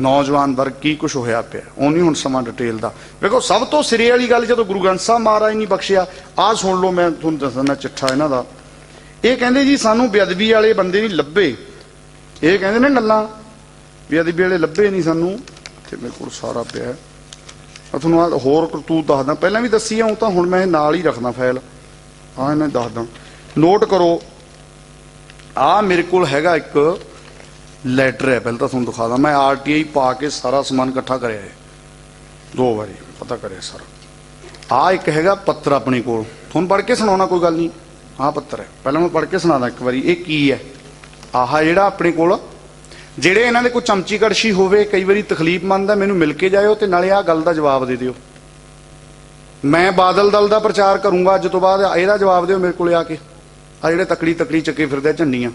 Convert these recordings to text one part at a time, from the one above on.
ਨੌਜਵਾਨ ਵਰਗ ਕੀ ਕੁਝ ਹੋਇਆ ਪਿਆ? ਉਹ ਨਹੀਂ ਹੁਣ ਸਮਾਂ ਡਿਟੇਲ ਦਾ। ਵੇਖੋ, ਸਭ ਤੋਂ ਸਿਰੇ ਵਾਲੀ ਗੱਲ ਜਦੋਂ ਗੁਰੂ ਗ੍ਰੰਥ ਸਾਹਿਬ ਮਹਾਰਾਜ ਨਹੀਂ ਬਖਸ਼ਿਆ, ਆਹ ਸੁਣ ਲਓ, ਮੈਂ ਤੁਹਾਨੂੰ ਦੱਸਣਾ ਚਿੱਠਾ ਇਹਨਾਂ ਦਾ। ਇਹ ਕਹਿੰਦੇ ਜੀ, ਸਾਨੂੰ ਬੇਅਦਬੀ ਵਾਲੇ ਬੰਦੇ ਨਹੀਂ ਲੱਭੇ। ਇਹ ਕਹਿੰਦੇ ਨੇ ਗੱਲਾਂ, ਬੇਅਦਬੀ ਵਾਲੇ ਲੱਭੇ ਨਹੀਂ ਸਾਨੂੰ। ਤੇ ਮੇਰੇ ਕੋਲ ਸਾਰਾ ਪਿਆ ਹੈ। ਮੈਂ ਤੁਹਾਨੂੰ ਆਹ ਹੋਰ ਕਰਤੂਤ ਦੱਸਦਾ। ਪਹਿਲਾਂ ਵੀ ਦੱਸੀ ਆ, ਉਹ ਤਾਂ ਹੁਣ ਮੈਂ ਇਹ ਨਾਲ ਹੀ ਰੱਖਦਾ ਫਾਈਲ ਆ ਇਹਨਾਂ ਦੱਸਦਾ। ਨੋਟ ਕਰੋ ਆ ਮੇਰੇ ਕੋਲ ਹੈਗਾ ਇੱਕ ਲੈਟਰ ਹੈ, ਪਹਿਲਾਂ ਤਾਂ ਤੁਹਾਨੂੰ ਦਿਖਾ ਦਾਂ। ਮੈਂ ਆਰਟੀਆਈ ਪਾ ਕੇ ਸਾਰਾ ਸਮਾਨ ਇਕੱਠਾ ਕਰਿਆ ਹੈ। ਦੋ ਵਾਰੀ, ਪਤਾ ਕਰਿਆ ਸਰ। ਆ ਇੱਕ ਹੈਗਾ ਪੱਤਰ ਆਪਣੇ ਕੋਲ। ਤੁਹਾਨੂੰ ਪੜ੍ਹ ਕੇ ਸੁਣਾਉਣਾ ਕੋਈ ਗੱਲ ਨਹੀਂ। ਆਹ ਪੱਤਰ ਹੈ। ਪਹਿਲਾਂ ਮੈਂ ਪੜ੍ਹ ਕੇ ਸੁਣਾਦਾ ਇੱਕ ਵਾਰੀ, ਇਹ ਕੀ ਹੈ? ਆਹ ਜਿਹੜਾ ਆਪਣੇ ਕੋਲ, ਜਿਹੜੇ ਇਹਨਾਂ ਦੇ ਕੋਈ ਚਮਚੀ ਕੜਛੀ ਹੋਵੇ, ਕਈ ਵਾਰੀ ਤਕਲੀਫ ਮੰਨਦਾ ਮੈਨੂੰ ਮਿਲ ਕੇ ਜਾਇਓ ਤੇ ਨਾਲੇ ਆਹ ਗੱਲ ਦਾ ਜਵਾਬ ਦੇ ਦਿਓ। ਮੈਂ ਬਾਦਲ ਦਲ ਦਾ ਪ੍ਰਚਾਰ ਕਰੂੰਗਾ, ਅੱਜ ਤੋਂ ਬਾਅਦ ਇਹਦਾ ਜਵਾਬ ਦਿਓ ਮੇਰੇ ਕੋਲੇ ਆ ਕੇ। ਆ ਜਿਹੜੇ ਤਕੜੀ ਤਕੜੀ ਚੱਕੇ ਫਿਰਦੇ ਆ, ਝੰਡੀਆਂ।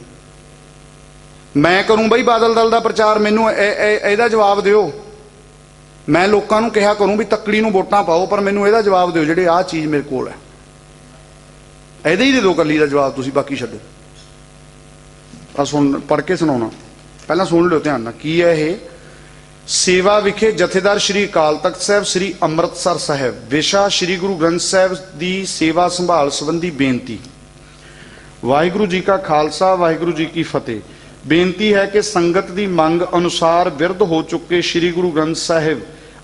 ਮੈਂ ਕਰੂੰ ਬਈ ਬਾਦਲ ਦਲ ਦਾ ਪ੍ਰਚਾਰ, ਮੈਨੂੰ ਇਹਦਾ ਜਵਾਬ ਦਿਓ। ਮੈਂ ਲੋਕਾਂ ਨੂੰ ਕਿਹਾ ਕਰੂੰ ਵੀ ਤਕੜੀ ਨੂੰ ਵੋਟਾਂ ਪਾਓ, ਪਰ ਮੈਨੂੰ ਇਹਦਾ ਜਵਾਬ ਦਿਓ ਜਿਹੜੇ ਆਹ ਚੀਜ਼ ਮੇਰੇ ਕੋਲ ਹੈ। ਇਹਦੇ ਹੀ ਦੇ ਦੋ ਕੱਲੀ ਦਾ ਜਵਾਬ, ਤੁਸੀਂ ਬਾਕੀ ਛੱਡੋ। ਆ ਸੁਣ, ਪੜ੍ਹ ਕੇ ਸੁਣਾਉਣਾ। ਪਹਿਲਾਂ ਸੁਣ ਲਿਓ ਧਿਆਨ ਨਾਲ, ਕੀ ਹੈ ਇਹ? ਸੇਵਾ ਵਿਖੇ ਜਥੇਦਾਰ ਸ਼੍ਰੀ ਅਕਾਲ ਤਖਤ ਸਾਹਿਬ, ਸ਼੍ਰੀ ਅੰਮ੍ਰਿਤਸਰ ਸਾਹਿਬ। ਵਿਸ਼ਾ ਸ਼੍ਰੀ ਗੁਰੂ ਗ੍ਰੰਥ ਸਾਹਿਬ ਦੀ ਸੇਵਾ ਸੰਭਾਲ ਸੰਬੰਧੀ ਬੇਨਤੀ। ਵਾਹਿਗੁਰੂ ਜੀ ਕਾ ਖਾਲਸਾ, ਵਾਹਿਗੁਰੂ ਜੀ ਕੀ ਫਤਿਹ। ਬੇਨਤੀ ਹੈ ਕਿ ਸੰਗਤ ਦੀ ਮੰਗ ਅਨੁਸਾਰ ਵਿਰਧ ਹੋ ਚੁੱਕੇ ਸ੍ਰੀ ਗੁਰੂ ਗ੍ਰੰਥ ਸਾਹਿਬ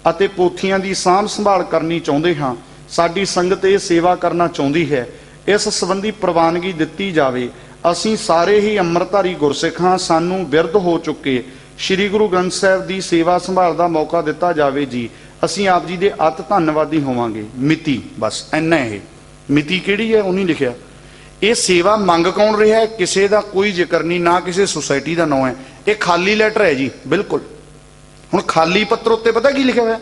ਅਤੇ ਪੋਥੀਆਂ ਦੀ ਸਾਂਭ ਸੰਭਾਲ ਕਰਨੀ ਚਾਹੁੰਦੇ ਹਾਂ। ਸਾਡੀ ਸੰਗਤ ਇਹ ਸੇਵਾ ਕਰਨਾ ਚਾਹੁੰਦੀ ਹੈ। ਇਸ ਸੰਬੰਧੀ ਪ੍ਰਵਾਨਗੀ ਦਿੱਤੀ ਜਾਵੇ। ਅਸੀਂ ਸਾਰੇ ਹੀ ਅੰਮ੍ਰਿਤਧਾਰੀ ਗੁਰਸਿੱਖ ਹਾਂ। ਸਾਨੂੰ ਵਿਰਧ ਹੋ ਚੁੱਕੇ ਸ੍ਰੀ ਗੁਰੂ ਗ੍ਰੰਥ ਸਾਹਿਬ ਦੀ ਸੇਵਾ ਸੰਭਾਲ ਦਾ ਮੌਕਾ ਦਿੱਤਾ ਜਾਵੇ ਜੀ। ਅਸੀਂ ਆਪ ਜੀ ਦੇ ਅਤ ਧੰਨਵਾਦੀ ਹੋਵਾਂਗੇ। ਮਿਤੀ, ਬਸ ਇੰਨਾ ਇਹ। ਮਿਤੀ ਕਿਹੜੀ ਹੈ? ਉਹ ਨਹੀਂ ਲਿਖਿਆ। ਇਹ ਸੇਵਾ ਮੰਗ ਕੌਣ ਰਿਹਾ ਹੈ? ਕਿਸੇ ਦਾ ਕੋਈ ਜ਼ਿਕਰ ਨਹੀਂ, ਨਾ ਕਿਸੇ ਸੁਸਾਇਟੀ ਦਾ ਨਾਮ ਹੈ। ਇਹ ਖਾਲੀ ਲੈਟਰ ਹੈ ਜੀ, ਬਿਲਕੁਲ। ਹੁਣ ਖਾਲੀ ਪੱਤਰ ਉੱਤੇ ਪਤਾ ਕੀ ਲਿਖਿਆ ਹੋਇਆ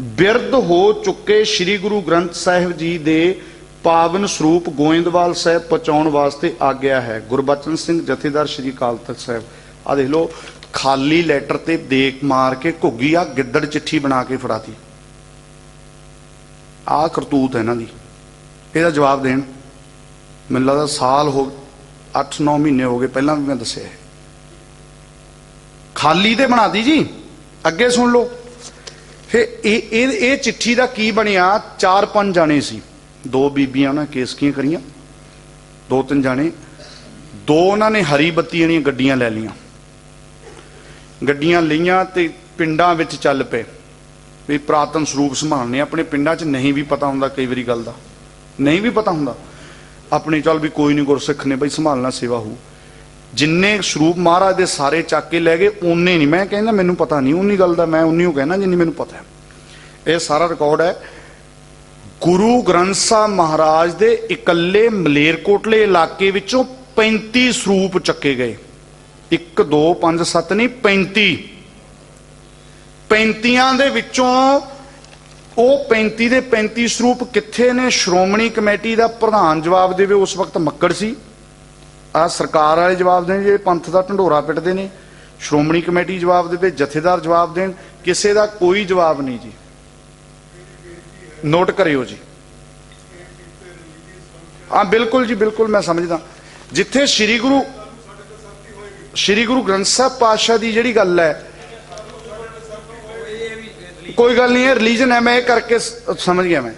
ਬਿਰਧ ਹੋ ਚੁੱਕੇ ਸ੍ਰੀ ਗੁਰੂ ਗ੍ਰੰਥ ਸਾਹਿਬ ਜੀ ਦੇ ਪਾਵਨ ਸਰੂਪ ਗੋਇੰਦਵਾਲ ਸਾਹਿਬ ਪਹੁੰਚਾਉਣ ਵਾਸਤੇ ਆਗਿਆ ਹੈ। ਗੁਰਬਚਨ ਸਿੰਘ, ਜਥੇਦਾਰ ਸ੍ਰੀ ਅਕਾਲ ਤਖਤ ਸਾਹਿਬ। ਆ ਦੇਖ ਲਓ, ਖਾਲੀ ਲੈਟਰ ਤੇ ਦੇਖ ਮਾਰ ਕੇ ਘੁੱਗੀ ਆ, ਗਿੱਦੜ ਚਿੱਠੀ ਬਣਾ ਕੇ ਫੜਾਤੀ। ਆ ਕਰਤੂਤ ਹੈ ਇਹਨਾਂ ਦੀ। ਇਹਦਾ ਜਵਾਬ ਦੇਣ। ਮੈਨੂੰ ਲੱਗਦਾ ਸਾਲ ਹੋ 8-9 ਮਹੀਨੇ ਹੋ ਗਏ, ਪਹਿਲਾਂ ਵੀ ਮੈਂ ਦੱਸਿਆ ਹੈ। ਖਾਲੀ ਤੇ ਬਣਾਦੀ ਜੀ, ਅੱਗੇ ਸੁਣ ਲਓ। ਫਿਰ ਇਹ ਇਹ ਇਹ ਚਿੱਠੀ ਦਾ ਕੀ ਬਣਿਆ? ਚਾਰ ਪੰਜ ਜਾਣੇ ਸੀ। ਦੋ ਬੀਬੀਆਂ ਉਹਨਾਂ ਕੇਸ ਕੀਆਂ ਕਰੀਆਂ। ਦੋ ਤਿੰਨ ਜਾਣੇ। ਦੋ ਉਹਨਾਂ ਨੇ ਹਰੀ ਬੱਤੀ ਵਾਲੀਆਂ ਗੱਡੀਆਂ ਲੈ ਲਈਆਂ। ਗੱਡੀਆਂ ਲਈਆਂ ਤੇ ਪਿੰਡਾਂ ਵਿੱਚ ਚੱਲ ਪਏ। ਵੀ ਪ੍ਰਾਤਨ ਸਰੂਪ ਸੰਭਾਲਨੇ ਆਪਣੇ ਪਿੰਡਾਂ 'ਚ ਨਹੀਂ ਵੀ ਪਤਾ ਹੁੰਦਾ ਕਈ ਵਾਰੀ ਗੱਲ ਦਾ। ਨਹੀਂ ਵੀ ਪਤਾ ਹੁੰਦਾ। ਆਪਣੇ ਚੱਲ ਵੀ ਕੋਈ ਨਹੀਂ ਗੁਰਸਿੱਖ ਨੇ ਬਈ ਸੰਭਾਲਣਾ ਸੇਵਾ ਹੋ ਜਿੰਨੇ ਸਰੂਪ ਮਹਾਰਾਜ ਦੇ ਸਾਰੇ ਚੱਕ ਕੇ ਲੈ ਗਏ, ਓਨੇ ਨਹੀਂ ਮੈਂ ਕਹਿੰਦਾ ਮੈਨੂੰ ਪਤਾ ਨਹੀਂ ਉਨੀ ਗੱਲ ਦਾ ਮੈਂ ਉਨੀ ਉਹ ਕਹਿਣਾ ਜਿੰਨੀ ਮੈਨੂੰ ਪਤਾ ਹੈ। ਇਹ ਸਾਰਾ ਰਿਕਾਰਡ ਹੈ। ਗੁਰੂ ਗ੍ਰੰਥ ਸਾਹਿਬ ਮਹਾਰਾਜ ਦੇ ਇਕੱਲੇ ਮਲੇਰਕੋਟਲੇ ਇਲਾਕੇ ਵਿੱਚੋਂ 35 ਸਰੂਪ ਚੱਕੇ ਗਏ। 1 2 5 7 ਨਹੀਂ 35 35 ਦੇ ਵਿੱਚੋਂ ਉਹ 35 ਦੇ 35 ਸਰੂਪ ਕਿੱਥੇ ਨੇ? ਸ਼੍ਰੋਮਣੀ ਕਮੇਟੀ ਦਾ ਪ੍ਰਧਾਨ ਜਵਾਬ ਦੇਵੇ, ਉਸ ਵਕਤ ਮੱਕੜ ਸੀ। ਆ ਸਰਕਾਰ ਵਾਲੇ ਜਵਾਬ ਦੇਣ, ਜੇ ਪੰਥ ਦਾ ਢੰਡੋਰਾ ਪਿੱਟਦੇ ਨੇ, ਸ਼੍ਰੋਮਣੀ ਕਮੇਟੀ ਜਵਾਬ ਦੇਵੇ, ਜਥੇਦਾਰ ਜਵਾਬ ਦੇਣ, ਕਿਸੇ ਦਾ ਕੋਈ ਜਵਾਬ ਨਹੀਂ ਜੀ। ਨੋਟ ਕਰਿਓ ਜੀ। ਹਾਂ, ਬਿਲਕੁਲ ਜੀ, ਬਿਲਕੁਲ ਮੈਂ ਸਮਝਦਾ। ਜਿੱਥੇ ਸ੍ਰੀ ਗੁਰੂ ਸ੍ਰੀ ਗੁਰੂ ਗ੍ਰੰਥ ਸਾਹਿਬ ਪਾਤਸ਼ਾਹ ਦੀ ਜਿਹੜੀ ਗੱਲ ਹੈ ਕੋਈ ਗੱਲ ਨਹੀਂ ਹੈ ਰਿਲੀਜਨ ਹੈ, ਮੈਂ ਇਹ ਕਰਕੇ ਸਮਝ ਗਿਆ ਮੈਂ।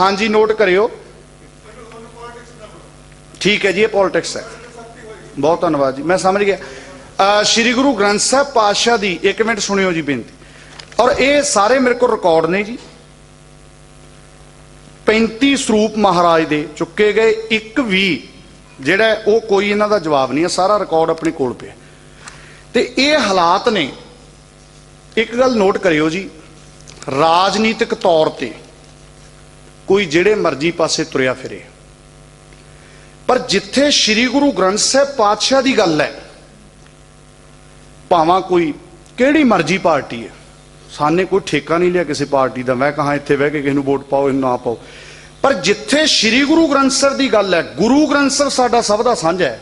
ਹਾਂਜੀ ਨੋਟ ਕਰਿਓ। ਠੀਕ ਹੈ ਜੀ, ਇਹ ਪੋਲਿਟਿਕਸ ਹੈ। ਬਹੁਤ ਧੰਨਵਾਦ ਜੀ, ਮੈਂ ਸਮਝ ਗਿਆ। ਸ੍ਰੀ ਗੁਰੂ ਗ੍ਰੰਥ ਸਾਹਿਬ ਪਾਤਸ਼ਾਹ ਦੀ ਇੱਕ ਮਿੰਟ ਸੁਣਿਓ ਜੀ ਬੇਨਤੀ। ਔਰ ਇਹ ਸਾਰੇ ਮੇਰੇ ਕੋਲ ਰਿਕਾਰਡ ਨੇ ਜੀ। 35 ਸਰੂਪ ਮਹਾਰਾਜ ਦੇ ਚੁੱਕੇ ਗਏ, ਇੱਕ ਵੀ ਜਿਹੜਾ ਉਹ ਕੋਈ ਇਹਨਾਂ ਦਾ ਜਵਾਬ ਨਹੀਂ ਹੈ, ਸਾਰਾ ਰਿਕਾਰਡ ਆਪਣੇ ਕੋਲ ਪਿਆ। ਤੇ ਇਹ ਹਾਲਾਤ ਨੇ। ਇੱਕ ਗੱਲ ਨੋਟ ਕਰਿਓ ਜੀ ਰਾਜਨੀਤਿਕ ਤੌਰ ਤੇ ਕੋਈ ਜਿਹੜੇ ਮਰਜ਼ੀ ਪਾਸੇ ਤੁਰਿਆ ਫਿਰੇ। ਪਰ ਜਿੱਥੇ ਸ੍ਰੀ ਗੁਰੂ ਗ੍ਰੰਥ ਸਾਹਿਬ ਪਾਤਸ਼ਾਹ ਦੀ ਗੱਲ ਹੈ, ਭਾਵਾਂ ਕੋਈ ਕਿਹੜੀ ਮਰਜ਼ੀ ਪਾਰਟੀ ਹੈ? ਸਾਨੇ ਕੋਈ ਠੇਕਾ ਨਹੀਂ ਲਿਆ ਕਿਸੇ ਪਾਰਟੀ ਦਾ। ਮੈਂ ਕਹਾਂ ਇੱਥੇ ਬਹਿ ਕੇ ਕਿਸੇ ਨੂੰ ਵੋਟ ਪਾਓ, ਇਹਨੂੰ ਨਾ ਪਾਓ। ਪਰ ਜਿੱਥੇ ਸ੍ਰੀ ਗੁਰੂ ਗ੍ਰੰਥ ਸਾਹਿਬ ਦੀ ਗੱਲ ਹੈ, ਗੁਰੂ ਗ੍ਰੰਥ ਸਾਹਿਬ ਸਾਡਾ ਸਭ ਦਾ ਸਾਂਝਾ ਹੈ।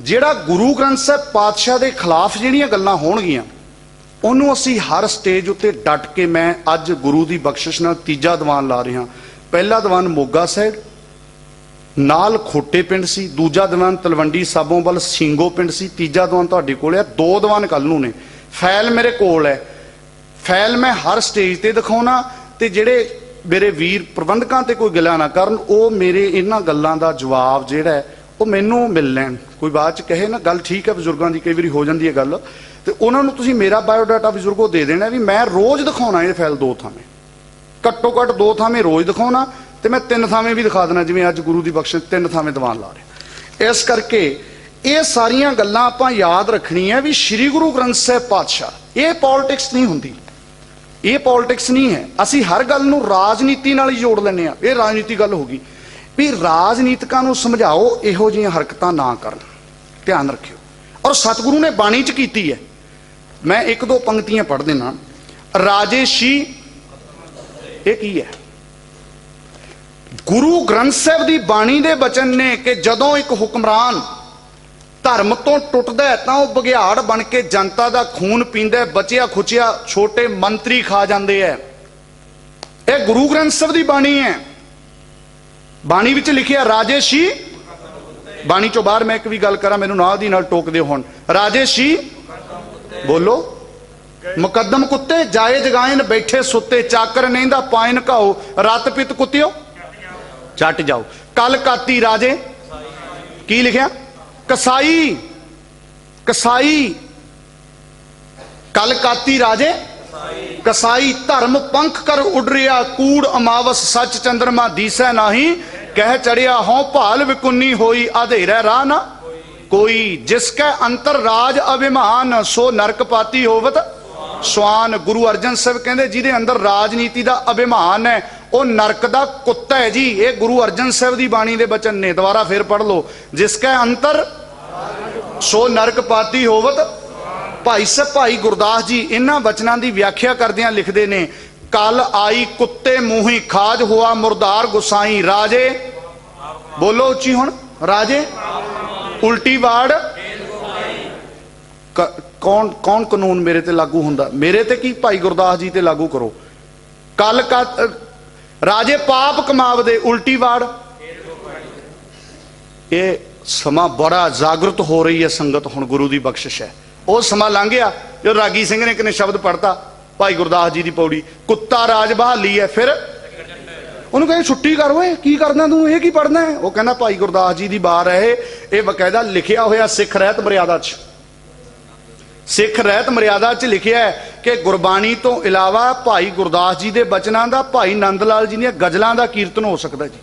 ਜਿਹੜਾ ਗੁਰੂ ਗ੍ਰੰਥ ਸਾਹਿਬ ਪਾਤਸ਼ਾਹ ਦੇ ਖਿਲਾਫ ਜਿਹੜੀਆਂ ਗੱਲਾਂ ਹੋਣਗੀਆਂ ਉਹਨੂੰ ਅਸੀਂ ਹਰ ਸਟੇਜ ਉੱਤੇ ਡਟ ਕੇ ਮੈਂ ਅੱਜ ਗੁਰੂ ਦੀ ਬਖਸ਼ਿਸ਼ ਨਾਲ ਤੀਜਾ ਦੀਵਾਨ ਲਾ ਰਿਹਾ। ਪਹਿਲਾ ਦੀਵਾਨ ਮੋਗਾ ਸਾਹਿਬ, ਨਾਲ ਖੋਟੇ ਪਿੰਡ ਸੀ, ਦੂਜਾ ਦੀਵਾਨ ਤਲਵੰਡੀ ਸਾਬੋਂ ਵੱਲ ਸਿੰਘੋ ਪਿੰਡ ਸੀ, ਤੀਜਾ ਦੀਵਾਨ ਤੁਹਾਡੇ ਕੋਲ ਹੈ ਦੋ ਦੀਵਾਨ ਕੱਲ ਨੂੰ ਨੇ। ਫਾਈਲ ਮੇਰੇ ਕੋਲ ਹੈ। ਫਾਈਲ ਮੈਂ ਹਰ ਸਟੇਜ ਤੇ ਦਿਖਾਉਣਾ ਤੇ ਜਿਹੜੇ ਮੇਰੇ ਵੀਰ ਪ੍ਰਬੰਧਕਾਂ ਤੇ ਕੋਈ ਗੱਲਾਂ ਨਾ ਕਰਨ, ਉਹ ਮੇਰੇ ਇਹਨਾਂ ਗੱਲਾਂ ਦਾ ਜਵਾਬ ਜਿਹੜਾ ਹੈ, ਉਹ ਮੈਨੂੰ ਮਿਲ ਲੈਣ। ਕੋਈ ਬਾਅਦ ਚ ਕਹੇ ਨਾ, ਗੱਲ ਠੀਕ ਹੈ ਬਜ਼ੁਰਗਾਂ ਦੀ, ਕਈ ਵਾਰੀ ਹੋ ਜਾਂਦੀ ਹੈ ਗੱਲ। ਤੇ ਉਹਨਾਂ ਨੂੰ ਤੁਸੀਂ ਮੇਰਾ ਬਾਇਓਡਾਟਾ ਬਜ਼ੁਰਗੋ ਦੇ ਦੇਣਾ ਵੀ ਮੈਂ ਰੋਜ਼ ਦਿਖਾਉਣਾ ਇਹ ਫਾਈਲ ਦੋ ਥਾਵੇਂ। ਘੱਟੋ ਘੱਟ ਦੋ ਥਾਵੇਂ ਰੋਜ਼ ਦਿਖਾਉਣਾ ਤੇ ਮੈਂ ਤਿੰਨ ਥਾਵੇਂ ਵੀ ਦਿਖਾ ਦੇਣਾ, ਜਿਵੇਂ ਅੱਜ ਗੁਰੂ ਦੀ ਬਖਸ਼ਿਸ਼ ਤਿੰਨ ਥਾਵੇਂ ਦੀਵਾਨ ਲਾ ਰਿਹਾ। ਇਸ ਕਰਕੇ ਇਹ ਸਾਰੀਆਂ ਗੱਲਾਂ ਆਪਾਂ ਯਾਦ ਰੱਖਣੀਆਂ ਵੀ ਸ੍ਰੀ ਗੁਰੂ ਗ੍ਰੰਥ ਸਾਹਿਬ ਪਾਤਸ਼ਾਹ, ਇਹ ਪੋਲਿਟਿਕਸ ਨਹੀਂ ਹੁੰਦੀ। ਇਹ ਪੋਲਿਟਿਕਸ ਨਹੀਂ ਹੈ। ਅਸੀਂ ਹਰ ਗੱਲ ਨੂੰ ਰਾਜਨੀਤੀ ਨਾਲ ਹੀ ਜੋੜ ਲੈਂਦੇ ਆ ਇਹ ਰਾਜਨੀਤੀ ਗੱਲ ਹੋ ਗਈ। ਵੀ ਰਾਜਨੀਤਿਕਾਂ ਨੂੰ ਸਮਝਾਓ ਇਹੋ ਜਿਹੀਆਂ ਹਰਕਤਾਂ ਨਾ ਕਰਨ। ਧਿਆਨ ਰੱਖਿਓ। ਔਰ ਸਤਿਗੁਰੂ ਨੇ ਬਾਣੀ ਚ ਕੀਤੀ ਹੈ ਮੈਂ ਇੱਕ ਦੋ ਪੰਕਤੀਆਂ ਪੜ੍ਹ ਦੇਣਾ ਰਾਜੇਸ਼ੀ, ਇਹ ਕੀ ਹੈ? ਗੁਰੂ ਗ੍ਰੰਥ ਸਾਹਿਬ ਦੀ ਬਾਣੀ ਦੇ ਬਚਨ ਨੇ ਕਿ ਜਦੋਂ ਇੱਕ ਹੁਕਮਰਾਨ ਧਰਮ ਤੋਂ ਟੁੱਟਦਾ ਤਾਂ ਉਹ ਬਗਿਆੜ ਬਣ ਕੇ ਜਨਤਾ ਦਾ ਖੂਨ ਪੀਂਦਾ ਬਚਿਆ ਖੁਚਿਆ ਛੋਟੇ ਮੰਤਰੀ ਖਾ ਜਾਂਦੇ ਐ ਇਹ ਗੁਰੂ ਗ੍ਰੰਥ ਸਾਹਿਬ ਦੀ ਬਾਣੀ ਹੈ। ਬਾਣੀ ਵਿੱਚ ਲਿਖਿਆ ਰਾਜੇਸ਼ੀ, ਬਾਣੀ ਚੋਂ ਬਾਹਰ ਮੈਂ ਇੱਕ ਵੀ ਗੱਲ ਕਰਾਂ, ਮੈਨੂੰ ਨਾਲ ਦੀ ਨਾਲ ਟੋਕਦੇ ਹੁਣ। ਰਾਜੇਸ਼ੀ ਬੋਲੋ। ਮੁਕੱਦਮ ਕੁੱਤੇ, ਜਾਏ ਜਗਾਇਨ, ਬੈਠੇ ਸੁੱਤੇ, ਚਾਕਰ ਨਹਿੰਦਾ ਪਾਇਨ ਘਾਓ, ਰਤ ਪਿਤ ਕੁੱਤਿਓ। ਚੱਟ ਜਾਓ। ਕਲ ਕਾਤੀ ਰਾਜੇ। ਕੀ ਲਿਖਿਆ? ਕਸਾਈ। ਕਸਾਈ। ਕਲ ਕਾਤੀ ਰਾਜੇ। ਕਸਾਈ। ਧਰਮ ਪੰਖ ਕਰ ਉਡਰਿਆ ਕੂੜ ਅਮਾਵਸ, ਸੱਚ ਚੰਦਰਮਾ ਦੀਸੈ ਨਾਹੀ। ਕਹਿ ਚੜਿਆ ਹਉ ਭਾਲ, ਵਿਕੁੰਨੀ ਹੋਈ, ਆਧੇਰੇ ਰਾਹ ਨਾ। ਕੋਈ ਜਿਸ ਕੈ ਅੰਤਰ ਰਾਜ ਅਭਿਮਾਨ, ਸੋ ਨਰਕ ਪਾਤੀ ਹੋਵਤ। ਸਵਾਨ ਗੁਰੂ ਅਰਜਨ ਸਾਹਿਬ ਕਹਿੰਦੇ, ਜਿਹਦੇ ਅੰਦਰ ਰਾਜਨੀਤੀ ਦਾ ਅਭਿਮਾਨ ਹੈ, ਉਹ ਨਰਕ ਦਾ ਕੁੱਤਾ ਹੈ ਜੀ। ਇਹ ਗੁਰੂ ਅਰਜਨ ਸਾਹਿਬ ਦੀ ਬਾਣੀ ਦੇ ਬਚਨ ਨੇ। ਦੁਬਾਰਾ ਫੇਰ ਪੜ੍ਹ ਲਓ। ਜਿਸ ਕੈ ਅੰਤਰ, ਸੋ ਨਰਕ ਪਾਤੀ ਹੋਵਤ। ਭਾਈ ਸਾਹਿਬ, ਭਾਈ ਗੁਰਦਾਸ ਜੀ, ਇਹਨਾਂ ਬਚਨਾਂ ਦੀ ਵਿਆਖਿਆ ਕਰਦਿਆਂ ਲਿਖਦੇ ਨੇ, ਕਲ ਆਈ ਕੁੱਤੇ ਮੂੰਹੀ, ਖਾਜ ਹੋਆ ਮੁਰਦਾਰ ਗੁਸਾਈ। ਰਾਜੇ, ਬੋਲੋ ਉੱਚੀ ਹੁਣ। ਰਾਜੇ ਉਲਟੀ ਵਾੜ। ਕੌਣ ਕੌਣ ਕਾਨੂੰਨ ਮੇਰੇ ਤੇ ਲਾਗੂ ਹੁੰਦਾ? ਮੇਰੇ ਤੇ ਕੀ? ਭਾਈ ਗੁਰਦਾਸ ਜੀ ਤੇ ਲਾਗੂ ਕਰੋ। ਕੱਲ ਰਾਜੇ ਪਾਪ ਕਮਾਵਦੇ, ਉਲਟੀ ਵਾੜ। ਇਹ ਸਮਾਂ ਬੜਾ ਜਾਗਰਤ ਹੋ ਰਹੀ ਹੈ ਸੰਗਤ, ਹੁਣ ਗੁਰੂ ਦੀ ਬਖਸ਼ਿਸ਼ ਹੈ। ਉਹ ਸਮਾਂ ਲੰਘ ਗਿਆ ਜੋ ਰਾਗੀ ਸਿੰਘ ਨੇ ਕਿਨੇ ਸ਼ਬਦ ਪੜਤਾ ਭਾਈ ਗੁਰਦਾਸ ਜੀ ਦੀ ਪੌੜੀ, ਕੁੱਤਾ ਰਾਜ ਬਹਾਲੀ ਹੈ, ਫਿਰ ਉਹਨੂੰ ਕਹਿੰਦੇ, ਛੁੱਟੀ ਕਰ ਓਏ, ਕੀ ਕਰਨਾ ਤੂੰ? ਇਹ ਕੀ ਪੜਨਾ ਹੈ? ਉਹ ਕਹਿੰਦਾ, ਭਾਈ ਗੁਰਦਾਸ ਜੀ ਦੀ ਬਾਰ ਹੈ ਇਹ। ਬਕਾਇਦਾ ਲਿਖਿਆ ਹੋਇਆ ਸਿੱਖ ਰਹਿਤ ਮਰਿਆਦਾ 'ਚ। ਸਿੱਖ ਰਹਿਤ ਮਰਿਆਦਾ 'ਚ ਲਿਖਿਆ ਹੈ ਕਿ ਗੁਰਬਾਣੀ ਤੋਂ ਇਲਾਵਾ ਭਾਈ ਗੁਰਦਾਸ ਜੀ ਦੇ ਬਚਨਾਂ ਦਾ, ਭਾਈ ਨੰਦ ਲਾਲ ਜੀ ਦੀਆਂ ਗਜ਼ਲਾਂ ਦਾ ਕੀਰਤਨ ਹੋ ਸਕਦਾ ਜੀ।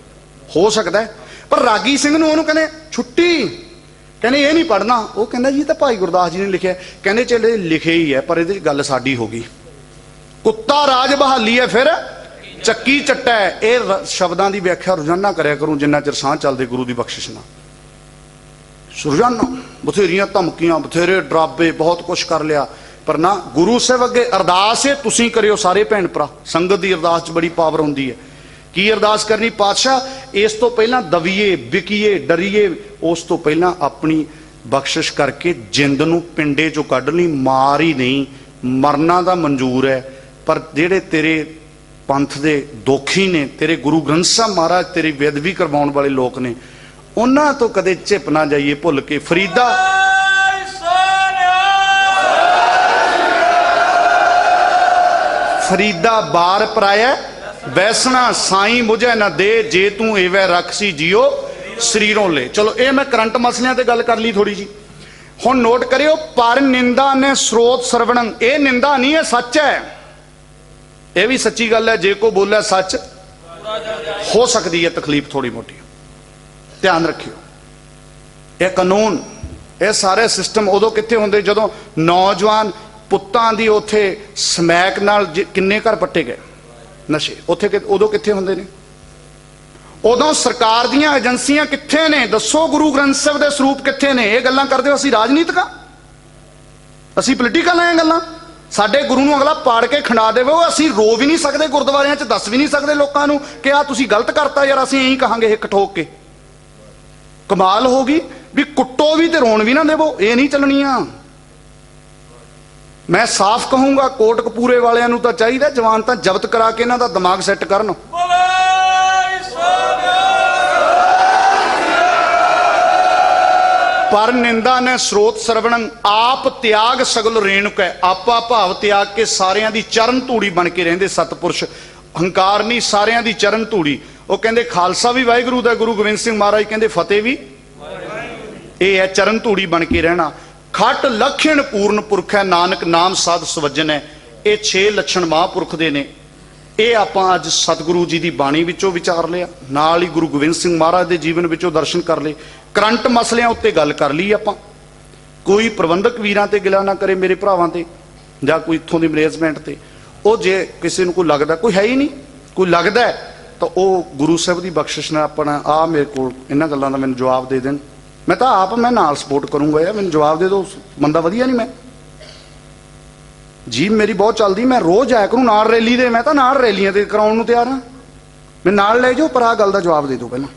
ਹੋ ਸਕਦਾ ਪਰ ਰਾਗੀ ਸਿੰਘ ਨੂੰ ਉਹਨੂੰ ਕਹਿੰਦੇ, ਛੁੱਟੀ? ਕਹਿੰਦੇ, ਇਹ ਨਹੀਂ ਪੜਨਾ ਉਹ ਕਹਿੰਦਾ, ਜੀ ਇਹ ਤਾਂ ਭਾਈ ਗੁਰਦਾਸ ਜੀ ਨੇ ਲਿਖਿਆ ਕਹਿੰਦੇ, ਚਲੇ ਲਿਖੇ ਹੀ ਹੈ, ਪਰ ਇਹਦੇ 'ਚ ਗੱਲ ਸਾਡੀ ਹੋ ਗਈ। ਕੁੱਤਾ ਰਾਜ ਬਹਾਲੀ ਹੈ ਫਿਰ। ਚੱਕੀ ਚੱਟਾ ਹੈ, ਇਹ ਰ- ਸ਼ਬਦਾਂ ਦੀ ਵਿਆਖਿਆ ਰੋਜ਼ਾਨਾ ਕਰਿਆ ਕਰੂੰ, ਜਿੰਨਾ ਚਿਰ ਸਾਹ ਚੱਲਦੇ ਗੁਰੂ ਦੀ ਬਖਸ਼ਿਸ਼ ਨਾਲ। ਸੁਰਜਾਨਾ ਬਥੇਰੀਆਂ ਧਮਕੀਆਂ, ਬਥੇਰੇ ਡਰਾਬੇ, ਬਹੁਤ ਕੁਝ ਕਰ ਲਿਆ, ਪਰ ਨਾ, ਗੁਰੂ ਸਾਹਿਬ ਅੱਗੇ ਅਰਦਾਸ ਹੈ, ਤੁਸੀਂ ਕਰਿਓ ਸਾਰੇ ਭੈਣ ਭਰਾ। ਸੰਗਤ ਦੀ ਅਰਦਾਸ 'ਚ ਬੜੀ ਪਾਵਰ ਹੁੰਦੀ ਹੈ। ਕੀ ਅਰਦਾਸ ਕਰਨੀ? ਪਾਤਸ਼ਾਹ, ਇਸ ਤੋਂ ਪਹਿਲਾਂ ਦਵੀਏ, ਵਿਕੀਏ, ਡਰੀਏ, ਉਸ ਤੋਂ ਪਹਿਲਾਂ ਆਪਣੀ ਬਖਸ਼ਿਸ਼ ਕਰਕੇ ਜਿੰਦ ਨੂੰ ਪਿੰਡੇ 'ਚੋਂ ਕੱਢ ਲਈ। ਮਾਰ ਹੀ ਨਹੀਂ, ਮਰਨਾ ਦਾ ਮਨਜ਼ੂਰ ਹੈ, ਪਰ ਜਿਹੜੇ ਤੇਰੇ ਪੰਥ ਦੇ ਦੋਖੀ ਨੇ ਤੇਰੇ ਗੁਰੂ ਗ੍ਰੰਥ ਸਾਹਿਬ ਮਹਾਰਾਜ ਤੇਰੀ ਬੇਅਦਬੀ ਕਰਵਾਉਣ ਵਾਲੇ ਲੋਕ ਨੇ ਉਹਨਾਂ ਤੋਂ ਕਦੇ ਝਿਪ ਨਾ ਜਾਈਏ ਭੁੱਲ ਕੇ ਫਰੀਦਾ ਫਰੀਦਾ ਬਾਰ ਪਰਾਇਆ ਵੈਸਣਾ ਸਾਈ ਮੁਝੇ ਨਾ ਦੇ ਜੇ ਤੂੰ ਏਵੇਂ ਰੱਖਸੀ ਜਿਓ ਸਰੀਰੋਂ ਲੈ। ਚਲੋ ਇਹ ਮੈਂ ਕਰੰਟ ਮਸਲਿਆਂ ਤੇ ਗੱਲ ਕਰ ਲਈ ਥੋੜੀ ਜੀ। ਹੁਣ ਨੋਟ ਕਰਿਓ ਪਰ ਨਿੰਦਾ ਨੇ ਸਰੋਤ ਸਰਵਣੰ ਇਹ ਨਿੰਦਾ ਨਹੀਂ ਹੈ ਸੱਚ ਹੈ। ਇਹ ਵੀ ਸੱਚੀ ਗੱਲ ਹੈ, ਜੇ ਕੋ ਬੋਲਿਆ ਸੱਚ, ਹੋ ਸਕਦੀ ਹੈ ਤਕਲੀਫ ਥੋੜੀ ਮੋਟੀ। ਧਿਆਨ ਰੱਖਿਓ। ਇਹ ਕਾਨੂੰਨ, ਇਹ ਸਾਰੇ ਸਿਸਟਮ ਉਦੋਂ ਕਿੱਥੇ ਹੁੰਦੇ? ਜਦੋਂ ਨੌਜਵਾਨ ਪੁੱਤਾਂ ਦੀ ਉੱਥੇ ਸਮੈਕ ਨਾਲ ਜ- ਕਿੰਨੇ ਘਰ ਪੱਟੇ ਗਏ? ਨਸ਼ੇ। ਉੱਥੇ ਕਿ- ਉਦੋਂ ਕਿੱਥੇ ਹੁੰਦੇ ਨੇ? ਉਦੋਂ ਸਰਕਾਰ ਦੀਆਂ ਏਜੰਸੀਆਂ ਕਿੱਥੇ ਨੇ? ਦੱਸੋ ਗੁਰੂ ਗ੍ਰੰਥ ਸਾਹਿਬ ਦੇ ਸਰੂਪ ਕਿੱਥੇ ਨੇ? ਇਹ ਗੱਲਾਂ ਕਰਦੇ ਹੋ ਅਸੀਂ ਰਾਜਨੀਤਿਕਾਂ ਅਸੀਂ ਪੋਲੀਟੀਕਲ ਆਂ ਗੱਲਾਂ? ਸਾਡੇ ਗੁਰੂ ਨੂੰ ਅਗਲਾ ਪਾੜ ਕੇ ਖੰਡਾ ਦੇਵੇ, ਉਹ ਅਸੀਂ ਰੋ ਵੀ ਨਹੀਂ ਸਕਦੇ, ਗੁਰਦੁਆਰਿਆਂ 'ਚ ਦੱਸ ਵੀ ਨਹੀਂ ਸਕਦੇ ਲੋਕਾਂ ਨੂੰ ਕਿ ਆ ਤੁਸੀਂ ਗਲਤ ਕਰਤਾ ਯਾਰ, ਅਸੀਂ ਇਹੀ ਕਹਾਂਗੇ ਹਿੱਕ ਠੋਕ ਕੇ। ਕਮਾਲ ਹੋ ਗਈ ਵੀ ਕੁੱਟੋ ਵੀ ਤੇ ਰੋਣ ਵੀ ਨਾ ਦੇਵੋ, ਇਹ ਨਹੀਂ ਚੱਲਣੀਆਂ। ਮੈਂ ਸਾਫ਼ ਕਹੂੰਗਾ ਕੋਟ ਕਪੂਰੇ ਵਾਲਿਆਂ ਨੂੰ ਤਾਂ ਚਾਹੀਦਾ, ਜਵਾਨ ਤਾਂ ਜ਼ਬਤ ਕਰਾ ਕੇ ਇਹਨਾਂ ਦਾ ਦਿਮਾਗ ਸੈੱਟ ਕਰਨ। ਪਰ ਨਿੰਦਾ ਨੇ ਸਰੋਤ ਸਰਵਣੰ ਆਪ ਤਿਆਗ ਸਗਲ ਰੇਣੁਕੈ ਆਪਾ ਭਾਵ ਤਿਆਗ ਕੇ ਸਾਰਿਆਂ ਦੀ ਚਰਨ ਧੂੜੀ ਬਣ ਕੇ ਰਹਿੰਦੇ ਸਤਪੁਰਸ਼। ਹੰਕਾਰ ਨਹੀਂ, ਸਾਰਿਆਂ ਦੀ ਚਰਨ ਧੂੜੀ। ਉਹ ਕਹਿੰਦੇ, ਖਾਲਸਾ ਵੀ ਵਾਹਿਗੁਰੂ ਦਾ ਗੁਰੂ ਗੋਬਿੰਦ ਸਿੰਘ ਮਹਾਰਾਜ ਕਹਿੰਦੇ, ਫਤਿਹ ਵੀ। ਇਹ ਹੈ ਚਰਨ ਧੂੜੀ ਬਣ ਕੇ ਰਹਿਣਾ। ਖੱਟ ਲਖਣ ਪੂਰਨ ਪੁਰਖ ਹੈ, ਨਾਨਕ ਨਾਮ ਸਾਧ ਸਵਜਨ ਹੈ। ਇਹ 6 ਲੱਛਣ ਮਹਾਂਪੁਰਖ ਦੇ ਨੇ। ਇਹ ਆਪਾਂ ਅੱਜ ਸਤਿਗੁਰੂ ਜੀ ਦੀ ਬਾਣੀ ਵਿੱਚੋਂ ਵਿਚਾਰ ਲਿਆ। ਨਾਲ ਹੀ ਗੁਰੂ ਗੋਬਿੰਦ ਸਿੰਘ ਮਹਾਰਾਜ ਦੇ ਜੀਵਨ ਵਿੱਚੋਂ ਦਰਸ਼ਨ ਕਰ ਲਏ। ਕਰੰਟ ਮਸਲਿਆਂ ਉੱਤੇ ਗੱਲ ਕਰ ਲਈ ਆਪਾਂ। ਕੋਈ ਪ੍ਰਬੰਧਕ ਵੀਰਾਂ ਤੇ ਗਿਲਾ ਨਾ ਕਰੇ ਮੇਰੇ ਭਰਾਵਾਂ ਤੇ, ਜਾਂ ਕੋਈ ਇੱਥੋਂ ਦੀ ਮੈਨੇਜਮੈਂਟ ਤੇ। ਉਹ ਜੇ ਕਿਸੇ ਨੂੰ ਕੋਈ ਲੱਗਦਾ, ਕੋਈ ਹੈ ਹੀ ਨਹੀਂ, ਕੋਈ ਲੱਗਦਾ ਤਾਂ ਉਹ ਗੁਰੂ ਸਾਹਿਬ ਦੀ ਬਖਸ਼ਿਸ਼ ਨਾਲ ਆਪਣਾ ਆ ਮੇਰੇ ਕੋਲ ਇਹਨਾਂ ਗੱਲਾਂ ਦਾ ਮੈਨੂੰ ਜਵਾਬ ਦੇ ਦੇਣ। ਮੈਂ ਤਾਂ ਆਪ ਮੈਂ ਨਾਲ ਸਪੋਰਟ ਕਰੂੰਗਾ ਯਾਰ, ਮੈਨੂੰ ਜਵਾਬ ਦੇ ਦਿਓ, ਬੰਦਾ ਵਧੀਆ ਨਹੀਂ ਮੈਂ। ਜੀ ਮੇਰੀ ਬਹੁਤ ਚੱਲਦੀ, ਮੈਂ ਰੋਜ਼ ਆਇਆ ਕਰੂੰ ਨਾਲ ਰੈਲੀ ਦੇ, ਮੈਂ ਤਾਂ ਨਾਲ ਰੈਲੀਆਂ ਤੇ ਕਰਾਉਣ ਨੂੰ ਤਿਆਰ ਹਾਂ। ਮੈਂ ਨਾਲ ਲੈ ਜਾਓ, ਪਰ ਆ ਗੱਲ ਦਾ ਜਵਾਬ ਦੇ ਦਿਓ ਪਹਿਲਾਂ।